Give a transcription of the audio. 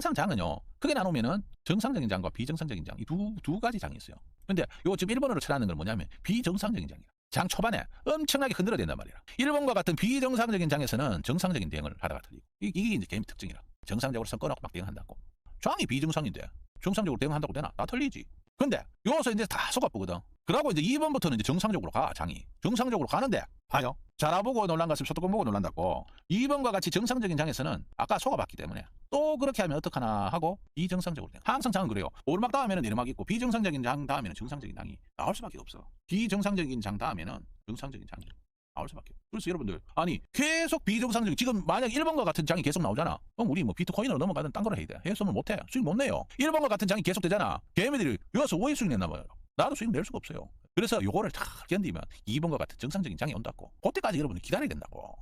항상 장은요. 크게 나누면은 정상적인 장과 비정상적인 장 이 두두 가지 장이 있어요. 근데 요 지금 1번으로 쳐라는 건 뭐냐면 비정상적인 장이야. 장 초반에 엄청나게 흔들어야 된단 말이야. 1번과 같은 비정상적인 장에서는 정상적인 대응을 하다가 틀리고 이- 이게 이제 게임 특징이라. 정상적으로 선 끊어놓고 막 대응한다고. 장이 비정상인데 정상적으로 대응한다고 되나? 다 틀리지. 근데 여기서 이제 다 속아보거든. 그러고 이제 2번부터는 이제 정상적으로 가 장이. 정상적으로 가는데 봐요. 자라보고 놀란 것을 소뚜껑 보고 놀란다고. 2번과 같이 정상적인 장에서는 아까 속아봤기 때문에 또 그렇게 하면 어떡하나 하고 비정상적으로 돼. 항상 장은 그래요. 오르막 다음에는 내리막 있고 비정상적인 장 다음에는 정상적인 장이 나올 수밖에 없어. 비정상적인 장 다음에는 정상적인 장이 나올 수밖에 없어. 그래서 여러분들 아니 계속 비정상적인 지금 만약 1번과 같은 장이 계속 나오잖아. 그럼 우리 뭐 비트코인으로 넘어가든 딴 거로 해야 돼. 해서면 못해. 수익 못 내요. 1번과 같은 장이 계속 되잖아. 개미들이 여기서 오해 수익 냈나 봐요. 나도 수익 낼 수가 없어요. 그래서 요거를 다 견디면 2번과 같은 정상적인 장이 온다고. 그때까지 여러분들 기다려야 된다고.